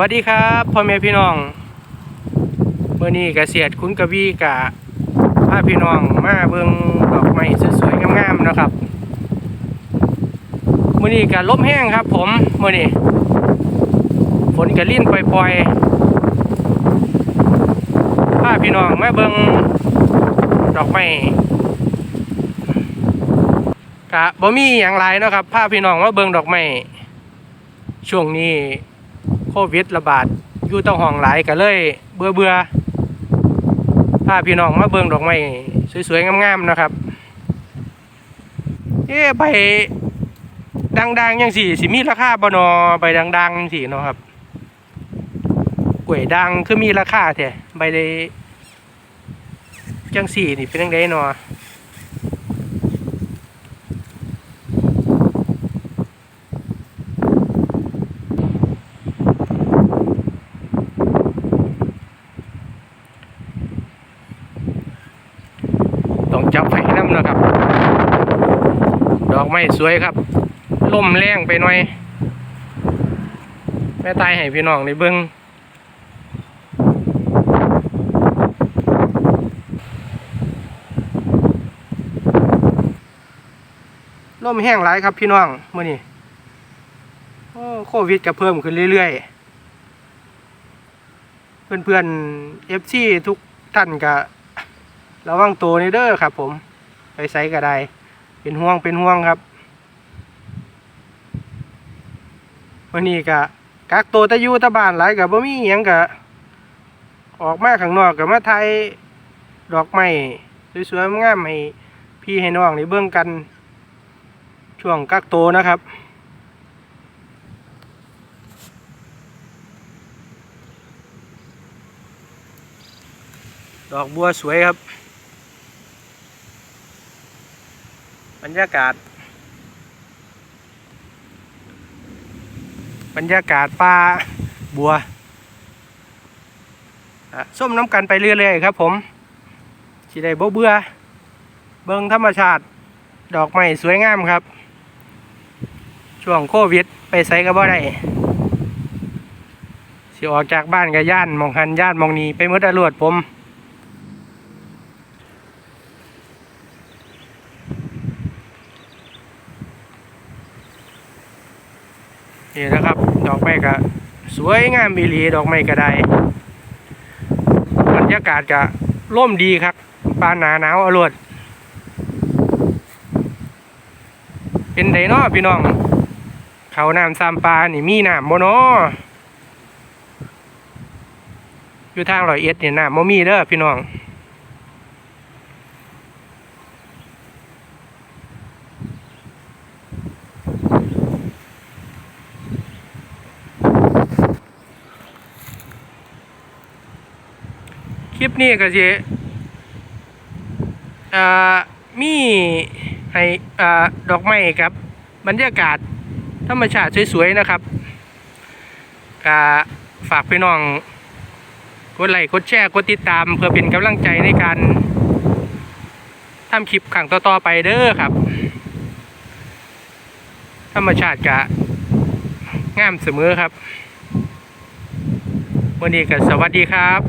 วัสดีครับพ่อแม่พี่น้องเมื่อนี้เกษตรคุณกวีกะพาพี่น้องมาเบิงดอกไม้สวยๆงามๆนะครับเมื่อนี้กะลมแห้งครับ ผมเมื่อนี้ฝนกะลิ่นปล่อยๆพาพี่น้องมาเบิงดอกไม้กะบ่มีอย่างไรนะครับพาพี่น้องมาเบิงดอกไม้ช่วงนี้ โควิดระบาดอยู่ต้องห้องหลายก็เลย เบื่อเบื่อพาพี่น้องมาเบิ่งดอกไม้สวยๆงามๆนะครับเอ๊ใบดังๆยังสี่สิมีราคาบนอใบดังๆจังสี่เนาะครับกล้วยดังคือมีราคาแท้ใบเลยจังสี่นี่เป็นจังไดเนาะ จับไฟน้ำเนะครับ ดอกไม้สวยครับลมแรงไปหน่อย แม่ตายให้พี่น้องในเบิ้งลมแห้งหลายครับพี่น้องเมื่อนี้โอ้โควิดก็เพิ่มขึ้นเรื่อยๆ เพื่อนๆเอฟซีทุกท่านก็ ระวังตัวในเด้อครับ ผม ไปไซก็ไดเป็นห่วงเป็นห่วงครับวันนี้ก็กักตัวตะยูตะบานหลายกับบ่มีหยังก็ออกมาข้างนอกก็มาถ่ายดอกไม้สวยๆงามๆให้พี่ให้น้องได้เบิ่งกันช่วงกักตัวนะครับดอกบัวสวยครับ บรรยากาศ บรรยากาศป่าบัวส้มน้ำกันไปเรื่อยๆครับผมสิได้บ่เบื่อ เบิงธรรมชาติ ดอกไม้สวยงามครับ ช่วงโควิด ไปไสก็บ่ได้สิออกจากบ้านกับย่านมองหันย่านมองนีไปหมดอรวดผม นี่นะครับ ดอกไม้ก็สวยงามมีหลีดอกไม้ก็ได้บรรยากาศก็ร่มดีครับปานหนาหนาวอรวดเป็นไดนาะพี่น้อง เขาน้ำซามปลานี่มีน้ำบ่เนอยู่ทางรอยเอ็ดนี่น้ำบ่มีเด้อพี่น้อง คลิปนี้ก็สิอ่ามีให้อ่าดอกไม้ครับ บรรยากาศธรรมชาติสวยๆนะครับก็ฝากพี่น้องกดไลค์กดแชร์กดติดตามเพื่อเป็นกำลังใจในการทำคลิปขังต่อๆไปเด้อครับ ธรรมชาติกะงามเสมอครับ วันนี้ก็สวัสดีครับ